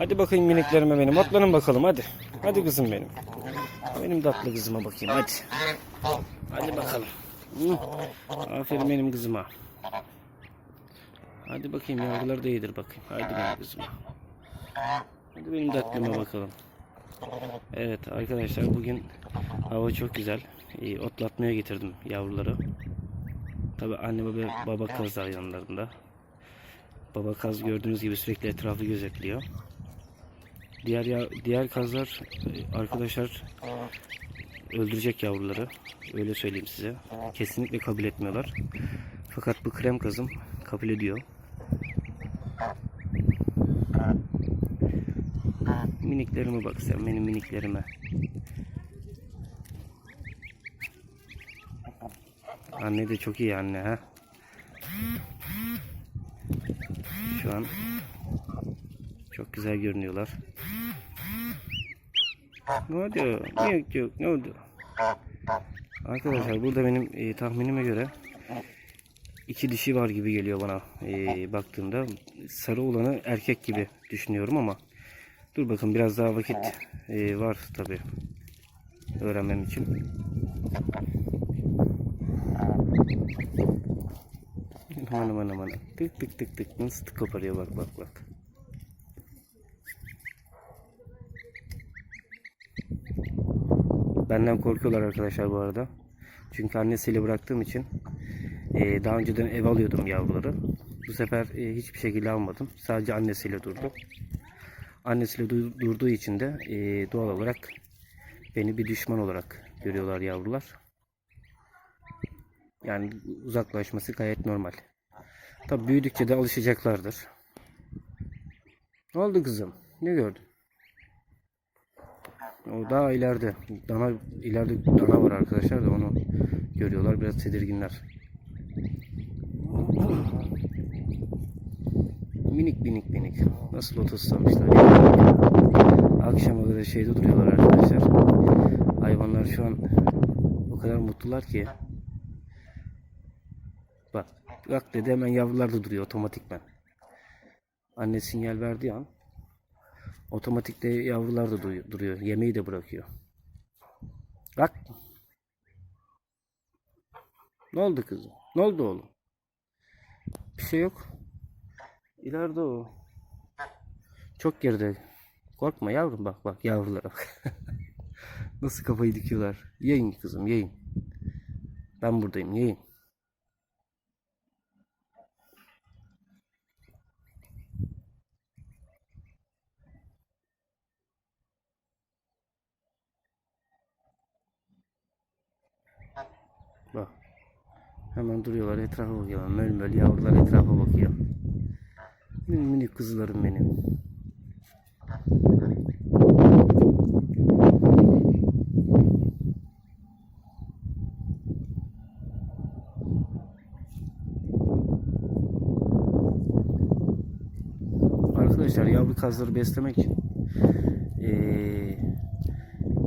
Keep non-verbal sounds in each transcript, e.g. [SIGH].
Hadi bakayım miniklerime benim. Otlanın bakalım hadi. Hadi kızım benim. Benim tatlı kızıma bakayım hadi. Hadi bakalım. Hı. Aferin benim kızıma. Hadi bakayım yavruları da yedir bakayım. Hadi benim kızıma. Hadi benim tatlıma bakalım. Evet arkadaşlar bugün hava çok güzel. İyi, otlatmaya getirdim yavruları. Tabi anne baba, baba kazlar yanlarında. Baba kaz gördüğünüz gibi sürekli etrafı gözetliyor. Diğer ya, diğer kazlar e, arkadaşlar öldürecek yavruları. Öyle söyleyeyim size. Kesinlikle kabul etmiyorlar. Fakat bu krem kazım kabul ediyor. Miniklerime bak sen benim miniklerime. Anne de çok iyi anne ha. Şu an çok güzel görünüyorlar. Ne oldu? Yok yok ne oldu? Arkadaşlar burada benim e, tahminime göre iki dişi var gibi geliyor bana e, baktığımda. Sarı olanı erkek gibi düşünüyorum ama dur bakın biraz daha vakit e, var tabi öğrenmem için. Aman aman aman. Tık tık tık tık. Nasıl koparıyor bak bak bak. Benden korkuyorlar arkadaşlar bu arada. Çünkü annesiyle bıraktığım için e, daha önceden ev alıyordum yavruları. Bu sefer e, hiçbir şekilde almadım. Sadece annesiyle durdu. Annesiyle du- durduğu için de e, doğal olarak beni bir düşman olarak görüyorlar yavrular. Yani uzaklaşması gayet normal. Tabi büyüdükçe de alışacaklardır. Ne oldu kızım? Ne gördün? O daha ileride. Dana ileride dana var arkadaşlar da onu görüyorlar. Biraz tedirginler. Minik minik minik. Nasıl otostlamışlar. Akşama kadar şeyde duruyorlar arkadaşlar. Hayvanlar şu an o kadar mutlular ki. Bak. Bak dedi hemen yavrular da duruyor otomatikmen. Anne sinyal verdiği an otomatikte yavrular da duruyor. Yemeği de bırakıyor. Bak. Ne oldu kızım? Ne oldu oğlum? Bir şey yok. İleride o. Çok geride. Korkma yavrum bak bak yavrulara. [LAUGHS] Nasıl kafayı dikiyorlar. Yiyin kızım yiyin. Ben buradayım yiyin. Bak. Hemen duruyorlar etrafa bakıyorlar. Möl möl yavrular etrafa bakıyor. Benim minik kızlarım benim. Arkadaşlar yavru kazları beslemek eee,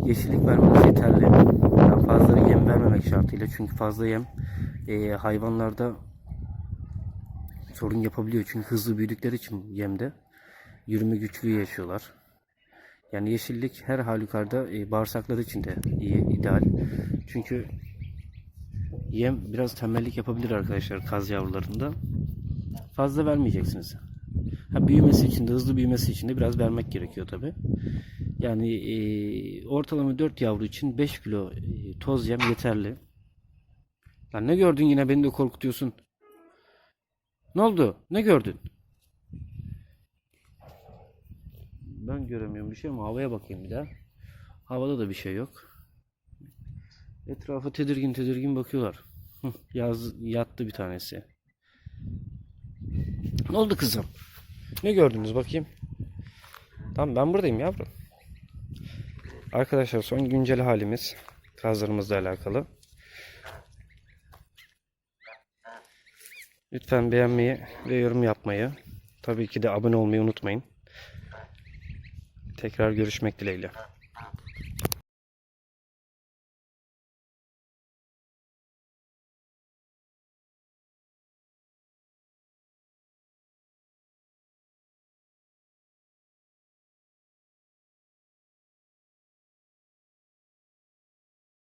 yeşillik vermeniz yeterli. Yani fazla şartıyla. Çünkü fazla yem eee, hayvanlarda sorun yapabiliyor. Çünkü hızlı büyüdükleri için yemde yürüme güçlüğü yaşıyorlar. Yani yeşillik her halükarda e, bağırsakları için de iyi, ideal. Çünkü yem biraz tembellik yapabilir arkadaşlar kaz yavrularında. Fazla vermeyeceksiniz. Ha, büyümesi için de hızlı büyümesi için de biraz vermek gerekiyor tabi. Yani e, ortalama 4 yavru için 5 kilo e, toz yem yeterli. Lan ne gördün yine beni de korkutuyorsun. Ne oldu? Ne gördün? Ben göremiyorum bir şey ama havaya bakayım bir daha. Havada da bir şey yok. Etrafa tedirgin tedirgin bakıyorlar. Yaz, yattı bir tanesi. Ne oldu kızım? Ne gördünüz bakayım? Tamam ben buradayım yavrum. Arkadaşlar son güncel halimiz kazlarımızla alakalı. Lütfen beğenmeyi ve yorum yapmayı, tabii ki de abone olmayı unutmayın. Tekrar görüşmek dileğiyle.